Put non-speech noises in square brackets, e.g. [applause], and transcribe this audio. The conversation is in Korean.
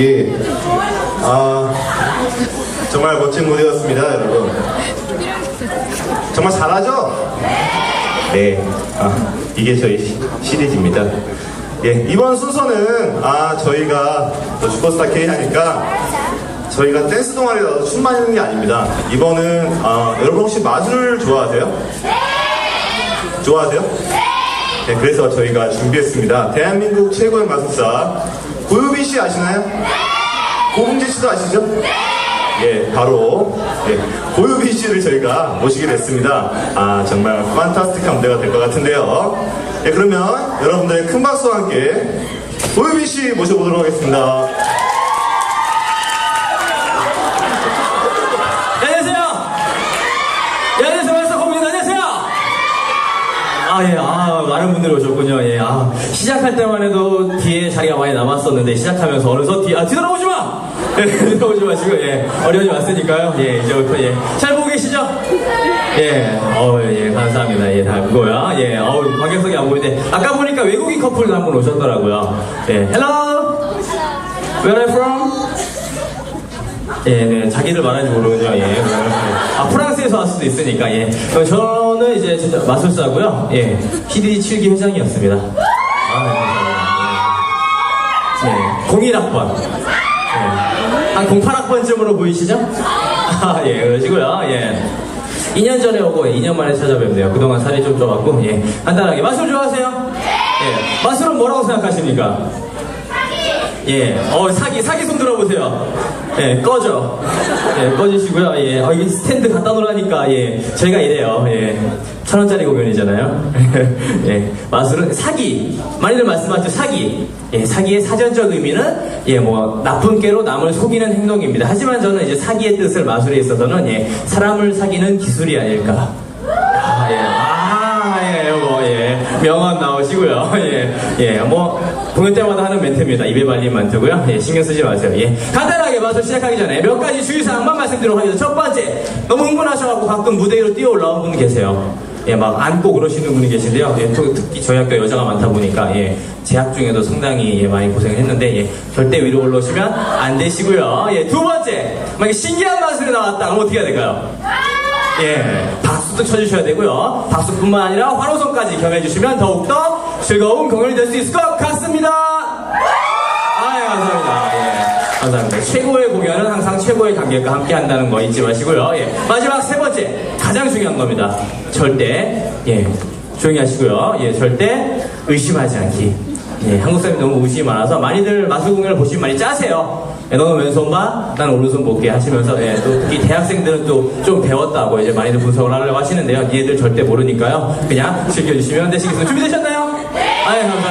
예. 아, 정말 멋진 무대였습니다, 여러분. 정말 잘하죠? 네. 아, 이게 저희 시리즈입니다. 예, 이번 순서는, 아, 저희가 슈퍼스타 K 하니까 저희가 댄스 동아리에서 춤만 있는 게 아닙니다. 이번은 어, 여러분 혹시 마술 좋아하세요? 네! 좋아하세요? 네! 네! 그래서 저희가 준비했습니다. 대한민국 최고의 마술사 효빈 씨 아시나요? 네! 고봉재 씨도 아시죠? 네. 예, 바로 예, 고효빈 씨를 저희가 모시게 됐습니다. 아, 정말 판타스틱한 무대가 될 것 같은데요. 예, 그러면 여러분들의 큰 박수와 함께 고유빈 씨 모셔보도록 하겠습니다. 분들이 오셨군요. 예, 아, 시작할 때만 해도 뒤에 자리가 많이 남았었는데, 시작하면서 어느덧 뒤, 아, 뒤돌아오지 마! [laughs] 예, 뒤돌아오지 마시고, 예, 어려움이 왔으니까요. 예, 이제부터, 예. 잘 보고 계시죠? 예, 어, 예, 감사합니다. 예, 다 그거야. 예, 어우, 관객석이 안 보이는데, 아까 보니까 외국인 커플도 한 분 오셨더라고요. 예, hello! Where are you from? 예, 네, 자기들 말하는지 모르군요. 예. 아, 프랑스에서 왔을 수도 있으니까, 예. 어, 저는 이제 진짜 마술사고요. 예. PD 7기 회장이었습니다. 아, 네. 예. 01학번. 예. 한 08학번쯤으로 보이시죠? 아, 예, 그러시고요. 예. 2년 전에 오고 2년 만에 찾아뵙네요. 그동안 살이 좀 쪄갖고, 예. 간단하게. 마술 좋아하세요? 예. 마술은 뭐라고 생각하십니까? 예, 어, 사기, 사기 손 들어보세요. 예, 꺼져. 예, 꺼주시고요. 예, 어, 이 스탠드 갖다 놓으라니까, 예, 제가 이래요. 예, 천 원짜리 공연이잖아요. [laughs] 예, 마술은 사기. 많이들 말씀하죠, 사기. 예, 사기의 사전적 의미는, 예, 뭐, 나쁜 깨로 남을 속이는 행동입니다. 하지만 저는 이제 사기의 뜻을 마술에 있어서는, 예, 사람을 사기는 기술이 아닐까. 아, 예. 명언 나오시고요. [laughs] 예, 예. 뭐, 공연 때마다 하는 멘트입니다. 입에 발린 멘트고요. 예, 신경 쓰지 마세요. 예. 간단하게 마술 시작하기 전에 몇 가지 주의사항만 말씀드리도록 하겠습니다. 첫 번째, 너무 흥분하셔갖고 가끔 무대 위로 뛰어 올라온 분 계세요. 예, 막 안고 그러시는 분이 계신데요. 예, 또 특히 저희 학교 여자가 많다 보니까, 예, 재학 중에도 상당히 예, 많이 고생을 했는데, 예, 절대 위로 올라오시면 안 되시고요. 예, 두 번째, 만약에 신기한 마술이 나왔다. 그럼 어떻게 해야 될까요? 예, 박수도 쳐주셔야 되고요. 박수뿐만 아니라 환호성까지 경해주시면 더욱더 즐거운 공연이 될 수 있을 것 같습니다. 아, 예, 감사합니다. 예, 감사합니다. 최고의 공연은 항상 최고의 관객과 함께 한다는 거 잊지 마시고요. 예, 마지막 세 번째, 가장 중요한 겁니다. 절대, 예, 조용히 하시고요. 예, 절대 의심하지 않기. 예, 한국 사람이 너무 의심이 많아서 많이들 마술 공연을 보시면 많이 짜세요. 예, 너는 왼손 봐, 난 오른손 볼게 하시면서 예, 또 특히 대학생들은 또 좀 배웠다고 이제 많이들 분석을 하려고 하시는데요. 니네들 절대 모르니까요. 그냥 즐겨주시면 되시겠습니다. 준비되셨나요? 네. 아, 예, 감사합니다.